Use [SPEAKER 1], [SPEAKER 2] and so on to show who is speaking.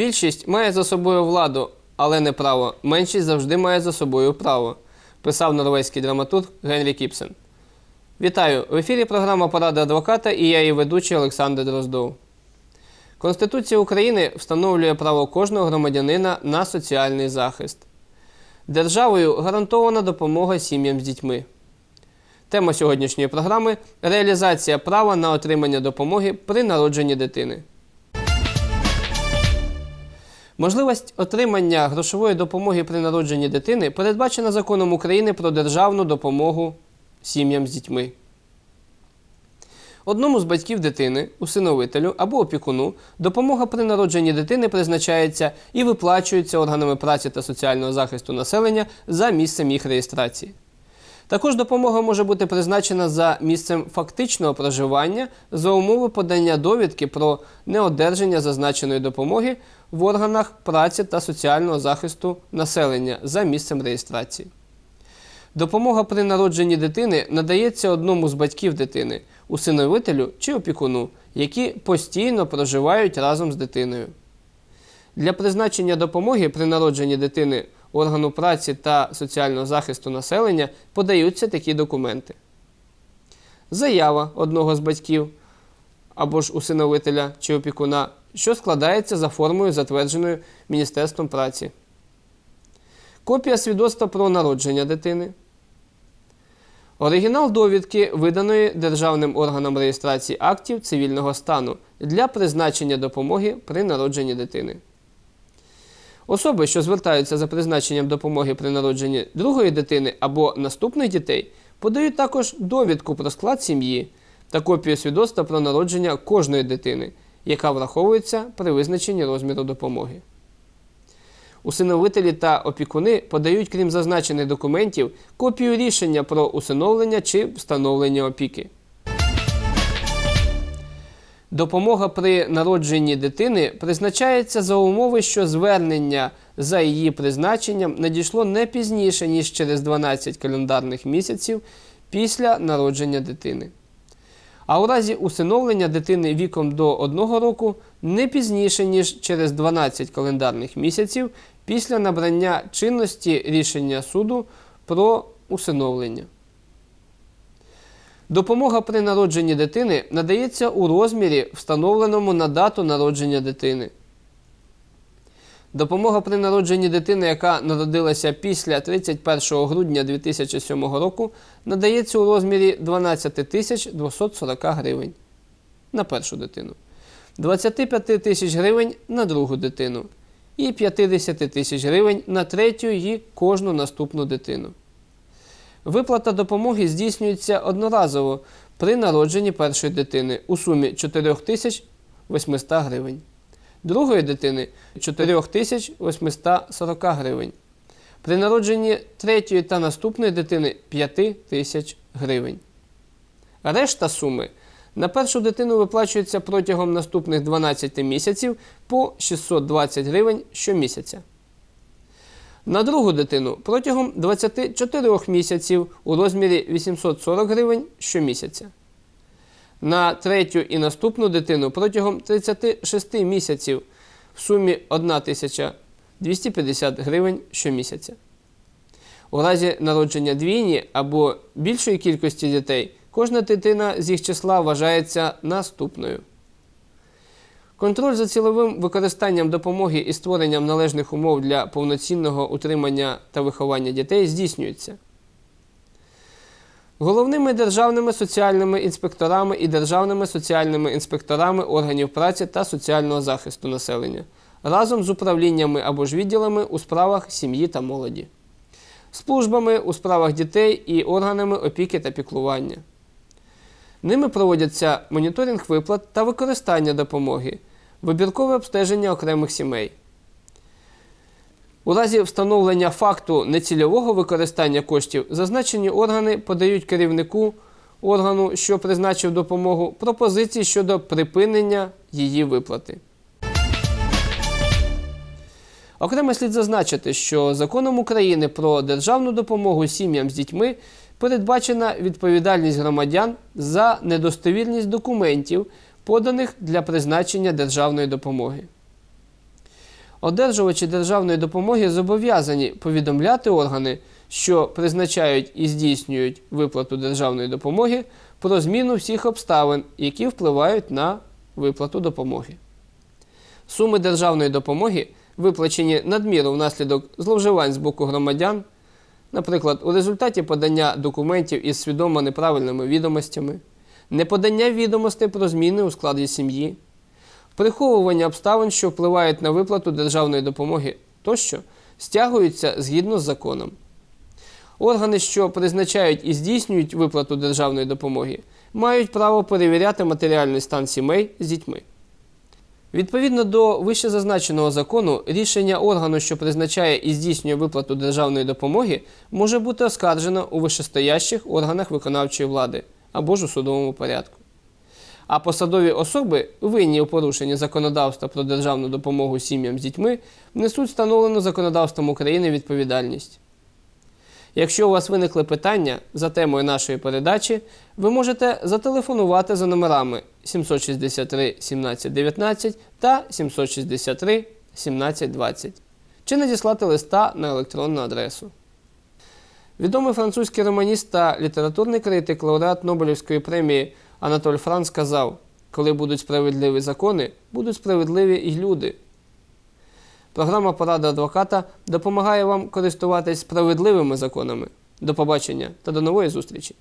[SPEAKER 1] Більшість має за собою владу, але не право. Меншість завжди має за собою право, писав норвезький драматург Генрі Кіпсен. Вітаю! В ефірі програма Порада адвоката і я її ведучий Олександр Дроздов. Конституція України встановлює право кожного громадянина на соціальний захист. Державою гарантована допомога сім'ям з дітьми. Тема сьогоднішньої програми реалізація права на отримання допомоги при народженні дитини. Можливість отримання грошової допомоги при народженні дитини передбачена законом України про державну допомогу сім'ям з дітьми. Одному з батьків дитини, усиновителю або опікуну, допомога при народженні дитини призначається і виплачується органами праці та соціального захисту населення за місцем їх реєстрації. Також допомога може бути призначена за місцем фактичного проживання за умови подання довідки про неодержання зазначеної допомоги в органах праці та соціального захисту населення за місцем реєстрації. Допомога при народженні дитини надається одному з батьків дитини, усиновителю чи опікуну, які постійно проживають разом з дитиною. Для призначення допомоги при народженні дитини органу праці та соціального захисту населення подаються такі документи. Заява одного з батьків або ж усиновителя чи опікуна, що складається за формою, затвердженою Міністерством праці. Копія свідоцтва про народження дитини. Оригінал довідки, виданої Державним органом реєстрації актів цивільного стану для призначення допомоги при народженні дитини. Особи, що звертаються за призначенням допомоги при народженні другої дитини або наступних дітей, подають також довідку про склад сім'ї та копію свідоцтва про народження кожної дитини, яка враховується при визначенні розміру допомоги. Усиновителі та опікуни подають, крім зазначених документів, копію рішення про усиновлення чи встановлення опіки. Допомога при народженні дитини призначається за умови, що звернення за її призначенням надійшло не пізніше, ніж через 12 календарних місяців після народження дитини. А у разі усиновлення дитини віком до 1 року не пізніше, ніж через 12 календарних місяців після набрання чинності рішення суду про усиновлення. Допомога при народженні дитини надається у розмірі, встановленому на дату народження дитини. Допомога при народженні дитини, яка народилася після 31 грудня 2007 року, надається у розмірі 12 тисяч 240 гривень на першу дитину, 25 тисяч гривень на другу дитину і 50 тисяч гривень на третю і кожну наступну дитину. Виплата допомоги здійснюється одноразово при народженні першої дитини у сумі 4800 гривень, другої дитини 4840 гривень, при народженні третьої та наступної дитини 5000 гривень. Решта суми на першу дитину виплачується протягом наступних 12 місяців по 620 гривень щомісяця. На другу дитину протягом 24 місяців у розмірі 840 гривень щомісяця. На третю і наступну дитину протягом 36 місяців в сумі 1250 гривень щомісяця. У разі народження двійні або більшої кількості дітей кожна дитина з їх числа вважається наступною. Контроль за ціловим використанням допомоги і створенням належних умов для повноцінного утримання та виховання дітей здійснюється. Головними державними соціальними інспекторами і державними соціальними інспекторами органів праці та соціального захисту населення разом з управліннями або ж відділами у справах сім'ї та молоді, службами у справах дітей і органами опіки та піклування. Ними проводяться моніторинг виплат та використання допомоги, вибіркове обстеження окремих сімей. У разі встановлення факту нецільового використання коштів зазначені органи подають керівнику органу, що призначив допомогу, пропозиції щодо припинення її виплати. Окремо слід зазначити, що законом України про державну допомогу сім'ям з дітьми передбачена відповідальність громадян за недостовірність документів, поданих для призначення державної допомоги. Одержувачі державної допомоги зобов'язані повідомляти органи, що призначають і здійснюють виплату державної допомоги про зміну всіх обставин, які впливають на виплату допомоги. Суми державної допомоги, виплачені надміру внаслідок зловживань з боку громадян, наприклад, у результаті подання документів із свідомо неправильними відомостями, неподання відомостей про зміни у складі сім'ї, приховування обставин, що впливають на виплату державної допомоги тощо, стягуються згідно з законом. Органи, що призначають і здійснюють виплату державної допомоги, мають право перевіряти матеріальний стан сімей з дітьми. Відповідно до вищезазначеного закону, рішення органу, що призначає і здійснює виплату державної допомоги, може бути оскаржено у вищестоящих органах виконавчої влади або ж у судовому порядку. А посадові особи, винні у порушенні законодавства про державну допомогу сім'ям з дітьми, несуть встановлену законодавством України відповідальність. Якщо у вас виникли питання за темою нашої передачі, ви можете зателефонувати за номерами 763 1719 та 763 1720 чи надіслати листа на електронну адресу. Відомий французький романіст та літературний критик, лауреат Нобелівської премії Анатоль Франц сказав: коли будуть справедливі закони, будуть справедливі і люди. Програма Порада адвоката допомагає вам користуватись справедливими законами. До побачення та до нової зустрічі!